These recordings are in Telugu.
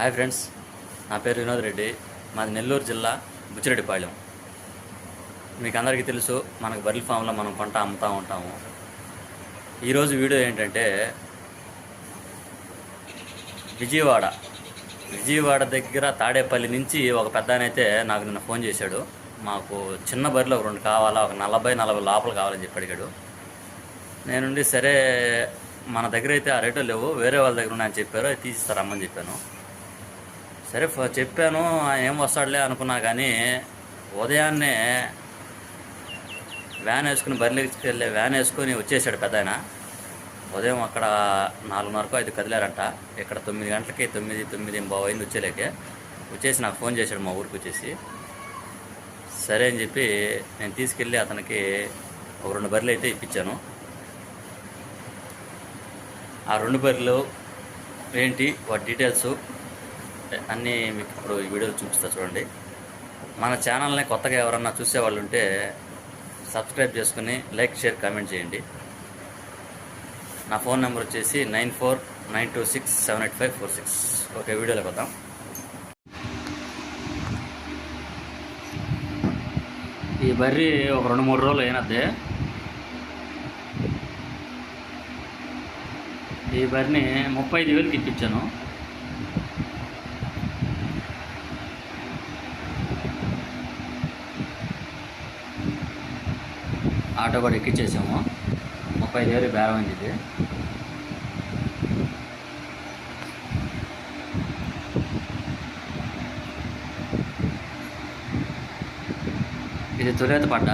హాయ్ ఫ్రెండ్స్ నా పేరు వినోద్ రెడ్డి. మాది నెల్లూరు జిల్లా బుచ్చిరెడ్డిపాళెం మీకు అందరికీ తెలుసు మనకు బర్రెల ఫామ్లో మనం పంట అమ్ముతూ ఉంటాము. ఈరోజు వీడియో ఏంటంటే విజయవాడ. విజయవాడ దగ్గర తాడేపల్లి నుంచి ఒక పెద్ద అయితే నాకు నిన్న ఫోన్ చేశాడు. మాకు చిన్న బర్రెలు ఒక రెండు కావాలా ఒక నలభై నలభై లోపల కావాలని చెప్పి అడిగాడు. నేనుండి సరే మన దగ్గర అయితే ఆ రేటు లేవు వేరే వాళ్ళ దగ్గర ఉన్నాయని చెప్పారు అది తీసిస్తారమ్మని చెప్పాను. సరే చెప్పాను ఆయన ఏం వస్తాడులే అనుకున్నా కానీ ఉదయాన్నే వ్యాన్ వేసుకుని బరిలోకి వెళ్ళే వ్యాన్ వేసుకొని వచ్చేసాడు పెద్ద ఆయన ఉదయం అక్కడ నాలుగున్నరకు ఐదు కదిలారంట. ఇక్కడ తొమ్మిది గంటలకి తొమ్మిది తొమ్మిది బావు అయింది వచ్చేలేకే. వచ్చేసి నాకు ఫోన్ చేశాడు మా ఊరికి వచ్చేసి. సరే అని చెప్పి నేను తీసుకెళ్ళి అతనికి ఒక రెండు బర్రెలు అయితే ఇప్పించాను. ఆ రెండు బర్రెలు ఏంటి? వాటి డీటెయిల్స్ అన్నీ మీకు ఇప్పుడు ఈ వీడియోలు చూపిస్తా చూడండి. మన ఛానల్ని కొత్తగా ఎవరన్నా చూసేవాళ్ళు ఉంటే సబ్స్క్రైబ్ చేసుకుని లైక్ షేర్ కామెంట్ చేయండి. నా ఫోన్ నెంబర్ వచ్చేసి nine four nine two six seven eight five four six. Okay వీడియోలోకి వద్దాం. ఈ బర్రీ ఒక రెండు మూడు రోజులు అయినద్దే. ఈ బర్రిని ముప్పై ఐదు వేలకి ఇప్పించాను. ఆటో కూడా ఎక్కించేసాము ముప్పై ఐదు వేలు బేరమైంది ఇది. ఇది తొలేత పడ్డ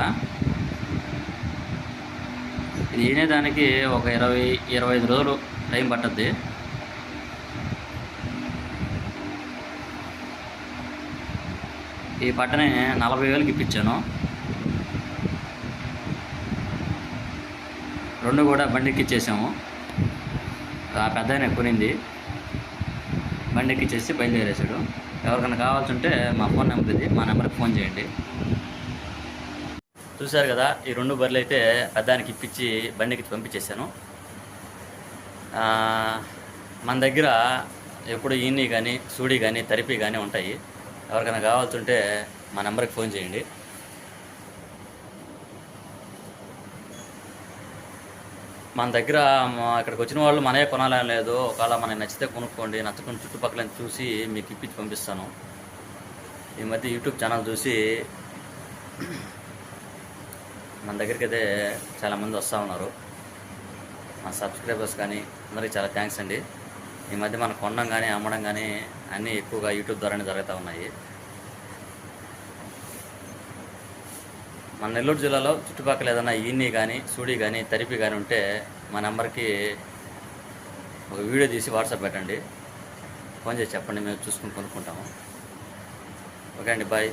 ఇది ఈనేదానికి ఒక ఇరవై ఇరవై ఐదు రోజులు టైం పట్టద్ది. ఈ పట్టని నలభై వేలకి ఇప్పించాను. రెండు కూడా బండికి ఇచ్చేసాము. ఆ పెద్ద ఆయన కొనింది. బండికి ఇచ్చేసి బయలుదేరేసాడు ఎవరికైనా కావాల్సి ఉంటే మా ఫోన్ నెంబర్ ఇది మా నెంబర్కి ఫోన్ చేయండి. చూశారు కదా ఈ రెండు బర్రెలు అయితే పెద్దానికి ఇప్పించి బండికి పంపించేశాను. మన దగ్గర ఎప్పుడు ఈన్ని కానీ సూడి కానీ తరిపి కానీ ఉంటాయి. ఎవరికైనా కావాల్సి ఉంటే మా నెంబర్కి ఫోన్ చేయండి. మన దగ్గర అక్కడికి ఇక్కడికి వచ్చిన వాళ్ళు మనమే కొనాలని లేదు. ఒకవేళ మనకి నచ్చితే కొనుక్కోండి నచ్చకుండా చుట్టుపక్కల చూసి మీకు ఇప్పించి పంపిస్తాను. ఈ మధ్య యూట్యూబ్ ఛానల్ చూసి మన దగ్గరికి అయితే చాలామంది వస్తూ ఉన్నారు. మా సబ్స్క్రైబర్స్ కానీ అందరికీ చాలా థ్యాంక్స్ అండి. ఈ మధ్య మనం కొనడం కానీ అమ్మడం కానీ అన్నీ ఎక్కువగా యూట్యూబ్ ద్వారానే జరుగుతూ ఉన్నాయి. మన నెల్లూరు జిల్లాలో చుట్టుపక్కల ఏదైనా ఈన్ని కానీ సూడి కానీ తరిపి కానీ ఉంటే మా నెంబర్కి ఒక వీడియో తీసి వాట్సాప్ పెట్టండి. ఫోన్ చేసి చెప్పండి మేము చూసుకుని కొనుక్కుంటాము. ఓకే అండి బాయ్.